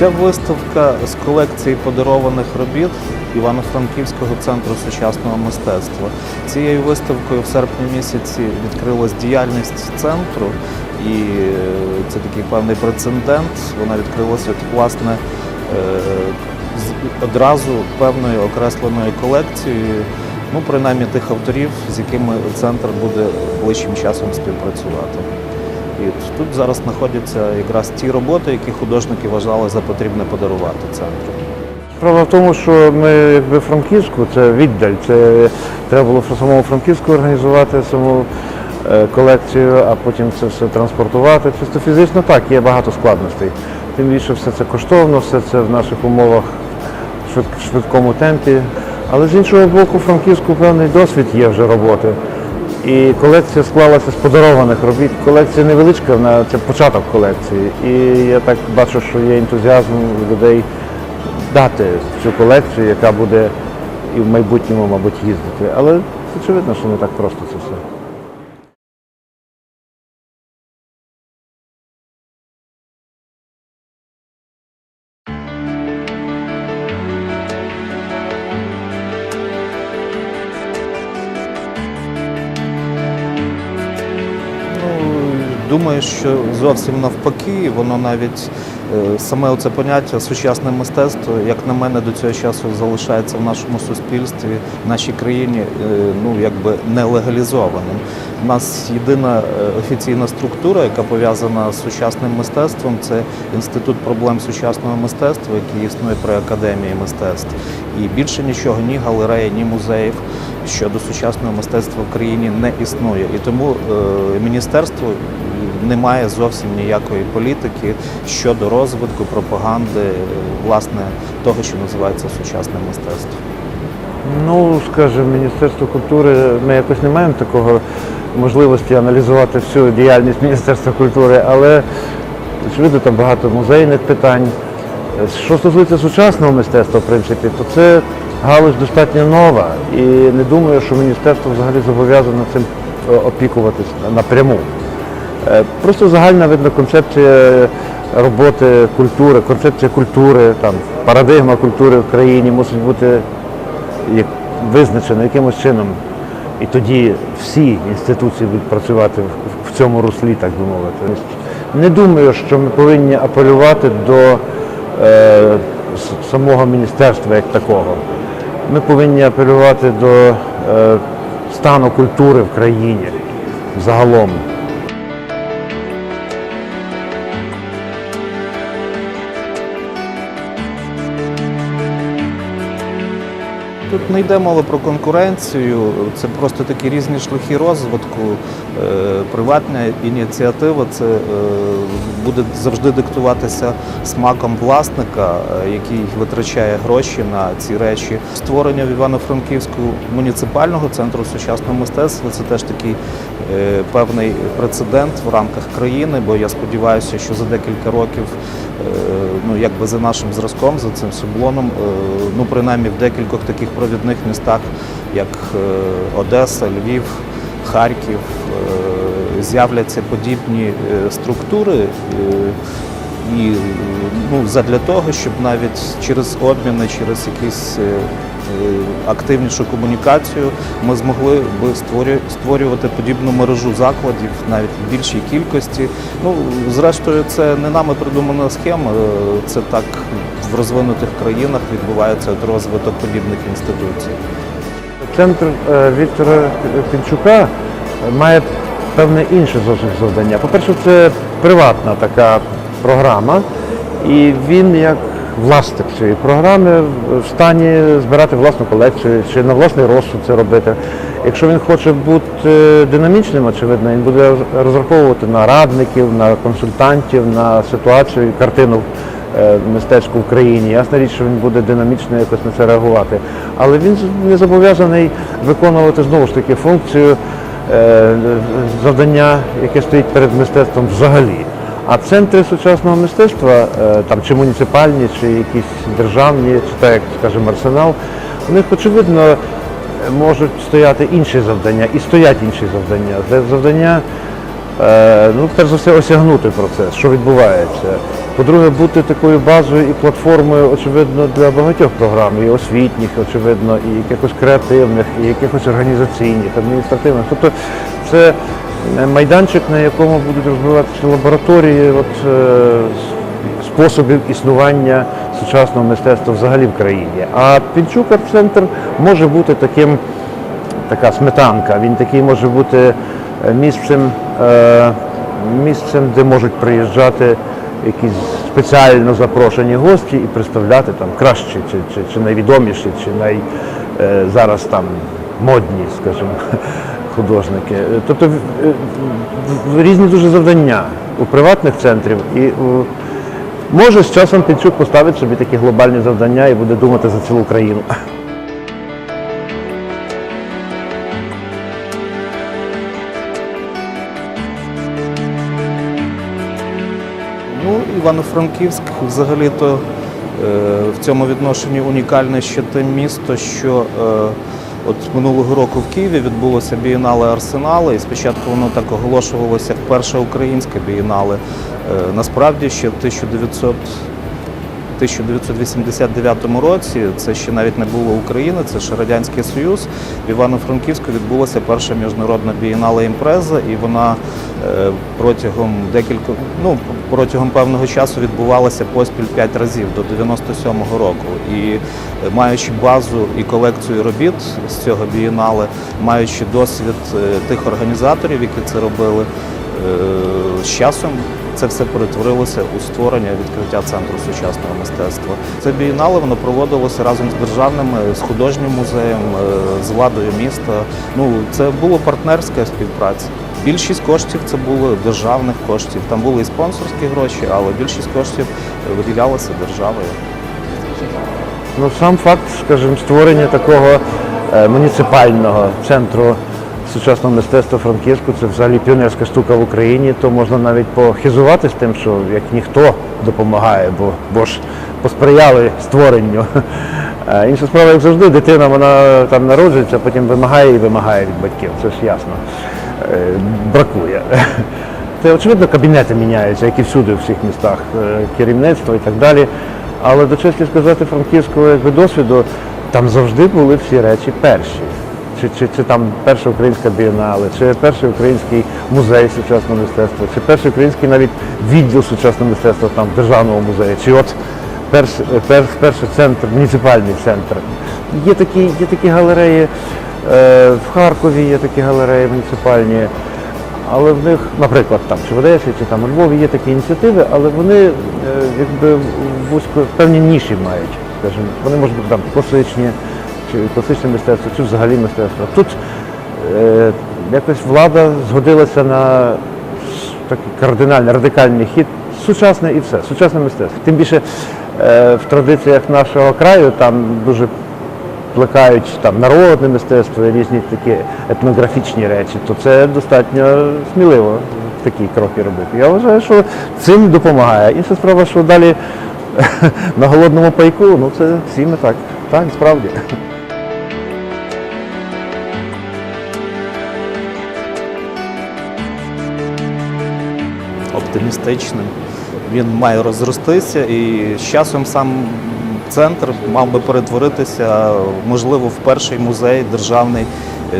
Ця виставка з колекції подарованих робіт Івано-Франківського центру сучасного мистецтва. Цією виставкою в серпні місяці відкрилась діяльність центру, і е, це такий певний прецедент. Вона відкрилася власне е, одразу певною окресленою колекцією. Ну, принаймні тих авторів, з якими центр буде ближчим часом співпрацювати. І тут зараз знаходяться якраз ті роботи, які художники вважали за потрібне подарувати центру. Справа в тому, що ми якби Франківську, це віддаль. Це треба було самому Франківську організувати саму е, колекцію, а потім це все транспортувати. Чисто фізично так, є багато складностей. Тим більше все це коштовно, все це в наших умовах в швидкому темпі. Але з іншого боку, Франківську певний досвід є вже роботи. І колекція склалася з подарованих робіт. Колекція невеличка, вона це початок колекції. І я так бачу, що є ентузіазм людей дати цю колекцію, яка буде і в майбутньому, мабуть, їздити. Але очевидно, що не так просто це все. Думаю, що зовсім навпаки, воно навіть е, саме оце поняття сучасне мистецтво, як на мене, до цього часу залишається в нашому суспільстві, в нашій країні, е, ну якби не легалізованим. У нас єдина е, офіційна структура, яка пов'язана з сучасним мистецтвом, це інститут проблем сучасного мистецтва, який існує при академії мистецтв. І більше нічого, ні галереї, ні музеїв щодо сучасного мистецтва в країні не існує. І тому міністерство не має зовсім ніякої політики щодо розвитку, пропаганди, власне, того, що називається сучасне мистецтво. Ну, скажімо, Міністерство культури, ми якось не маємо такого можливості аналізувати всю діяльність Міністерства культури, але очевидно, там багато музейних питань. Що стосується сучасного мистецтва, в принципі, то це галузь достатньо нова. І не думаю, що міністерство взагалі зобов'язано цим е, опікуватись напряму. Е, Просто загальна видно концепція роботи культури, концепція культури, там, парадигма культури в країні мусить бути як визначено якимось чином. І тоді всі інституції будуть працювати в- цьому руслі, так би мовити. Не думаю, що ми повинні апелювати до е, самого міністерства як такого. Ми повинні апелювати до е, стану культури в країні загалом. Тут не йде мова про конкуренцію, це просто такі різні шляхи розвитку. Е, Приватна ініціатива це е, буде завжди диктуватися смаком власника, е, який витрачає гроші на ці речі. Створення в Івано-Франківську муніципального центру сучасного мистецтва це теж такий певний прецедент в рамках країни, бо я сподіваюся, що за декілька років, ну якби за нашим зразком, за цим шаблоном, е, ну принаймні в декількох таких провідних містах, як е, Одеса, Львів, Харків, е, з'являться подібні е, структури. І ну, задля того, щоб навіть через обміни, через якісь активнішу комунікацію ми змогли би створювати подібну мережу закладів навіть в більшій кількості. Ну, зрештою, це не нами придумана схема, це так в розвинутих країнах відбувається от розвиток подібних інституцій. Центр е, Віктора Пінчука має певне інше завдання. По-перше, це приватна така програма, і він як власник цієї програми в стані збирати власну колекцію чи на власний розсуд це робити. Якщо він хоче бути динамічним, очевидно, він буде розраховувати на радників, на консультантів, на ситуацію, картину е, мистецьку в країні. Ясна річ, що він буде динамічно якось на це реагувати. Але він не зобов'язаний виконувати знову ж таки функцію е, завдання, яке стоїть перед мистецтвом взагалі. А центри сучасного мистецтва, е, там чи муніципальні, чи якісь державні, чи так як скажімо, арсенал, у них очевидно можуть стояти інші завдання і стоять інші завдання. Це завдання ну, перш за все, осягнути процес, що відбувається. По-друге, бути такою базою і платформою, очевидно, для багатьох програм, і освітніх, очевидно, і якихось креативних, і якихось організаційних, адміністративних. Тобто це е, майданчик, на якому будуть розвиватися лабораторії от, е, способів існування сучасного мистецтва взагалі в країні. А Пінчук арт-центр може бути таким така сметанка. Він такий може бути е, місцем, е, місцем, де можуть приїжджати якісь спеціально запрошені гості і представляти там кращі чи, чи, чи найвідоміші, чи най, е, зараз там модні, скажімо, художники. Е, Тобто е, різні дуже завдання у приватних центрів і у Може, з часом Пінчук поставить собі такі глобальні завдання і буде думати за цілу країну. Івано-Франківськ взагалі-то е, в цьому відношенні унікальне ще те місто, що е, от минулого року в Києві відбулося бієнале Арсенали, і спочатку воно так оголошувалося як перше українське бієнале. Е, насправді ще в 1900 1989 році це ще навіть не було України, це ще Радянський Союз. В Івано-Франківську відбулася перша міжнародна бієнале імпреза, і вона е, протягом декілька ну протягом певного часу відбувалася поспіль п'ять разів до 97-го року. І е, маючи базу і колекцію робіт з цього бієнале, маючи досвід е, тих організаторів, які це робили. З часом це все перетворилося у створення відкриття центру сучасного мистецтва. Це бієнале воно проводилося разом з державними, з художнім музеєм, е, з владою міста. Ну це було партнерська співпраця. Більшість коштів це було державних коштів. Там були і спонсорські гроші, але більшість коштів е, виділялася державою. Ну, сам факт, скажімо, створення такого е, муніципального центру сучасного мистецтва Франківську це взагалі піонерська штука в Україні, то можна навіть похизуватись тим, що як ніхто допомагає, бо, бо ж посприяли створенню. Е, Інша справа, як завжди, дитина вона там народжується, потім вимагає і вимагає від батьків. Це ж ясно. Е, Бракує. Це очевидно кабінети міняються, як і всюди, в всіх містах, е, керівництво і так далі. Але до честі сказати франківського досвіду, там завжди були всі речі перші. Чи, чи, чи там перша українська бієнале, чи перший український музей сучасного мистецтва, чи перший український навіть відділ сучасного мистецтва там в державному музеї, чи от перш, перш, перший центр, муніципальний центр. Є такі, є такі галереї е, в Харкові, є такі галереї муніципальні. Але в них, наприклад, там чи в Одесі, чи там у Львові є такі ініціативи, але вони е, якби вузько певні ніші мають. Скажімо, вони можуть бути там класичні, чи класичне мистецтво, чи взагалі мистецтво. Тут е, якось влада згодилася на такий кардинальний, радикальний хід. Сучасне і все, сучасне мистецтво. Тим більше е, в традиціях нашого краю там дуже плекають там народне мистецтво і різні такі етнографічні речі, то це достатньо сміливо такі кроки робити. Я вважаю, що цим допомагає. Інша справа, що далі на голодному пайку, ну це всі ми так. Так, справді. Оптимістичним. Він має розростися і з часом сам центр мав би перетворитися, можливо, в перший музей державний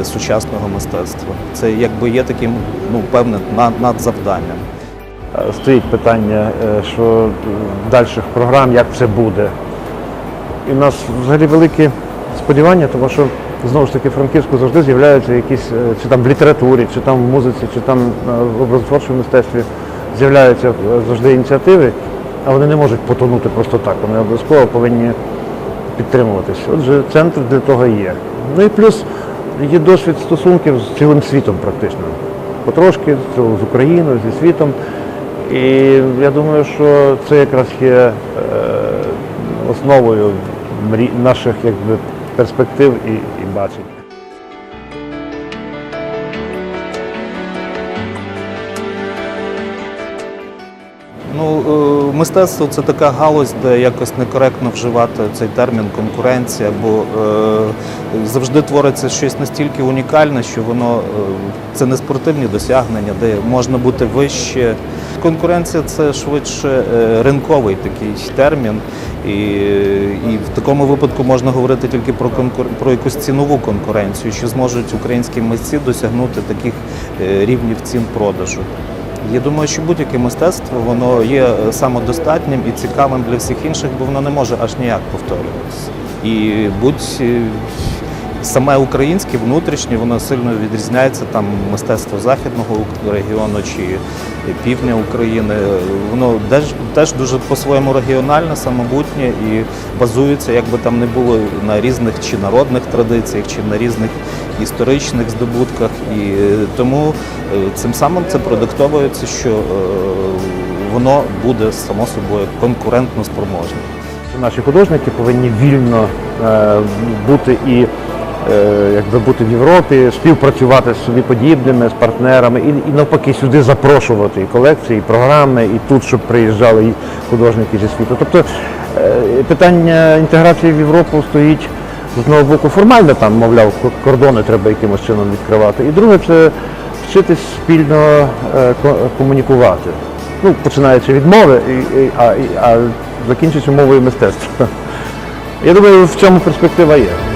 е, сучасного мистецтва. Це якби є таким ну, певне над- надзавданням. Е, Стоїть питання, е, що дальших програм, як це буде. І в нас взагалі великі сподівання, тому що знову ж таки Франківську завжди з'являються якісь, чи там в літературі, чи там в музиці, чи там в образотворчому мистецтві з'являються завжди ініціативи, а вони не можуть потонути просто так. Вони обов'язково повинні підтримуватися. Отже, центр для того є. Ну і плюс є досвід стосунків з цілим світом практично. Потрошки з Україною, зі світом. І я думаю, що це якраз є е, основою наших якби, перспектив і, і бачень. Ну, е, мистецтво це така галузь, де якось некоректно вживати цей термін конкуренція, бо е, завжди твориться щось настільки унікальне, що воно е, це не спортивні досягнення, де можна бути вище. Конкуренція це швидше ринковий такий термін, і, і в такому випадку можна говорити тільки про конкур... про якусь цінову конкуренцію, що зможуть українські митці досягнути таких рівнів цін продажу. Я думаю, що будь-яке мистецтво воно є е, самодостатнім і цікавим для всіх інших, бо воно не може аж ніяк повторюватися. І будь е, саме українське, внутрішнє, воно сильно відрізняється там мистецтво західного регіону чи півдня України. Воно теж, теж дуже по-своєму регіональне, самобутнє і базується, як би там не було на різних чи народних традиціях, чи на різних історичних здобутках. І е, тому е, цим самим це продиктовується, що е, воно буде само собою конкурентно спроможним. Наші художники повинні вільно бути і якби бути в Європі, співпрацювати з собі подібними, з партнерами, і, і навпаки сюди запрошувати і колекції, і програми, і тут, щоб приїжджали і художники зі світу. Тобто е, питання інтеграції в Європу стоїть з одного боку формально, там, мовляв, кордони треба якимось чином відкривати. І друге, це вчитись спільно е, комунікувати. Ну, починаючи від мови, а, а закінчуючи мовою мистецтва. Я думаю, в цьому перспектива є.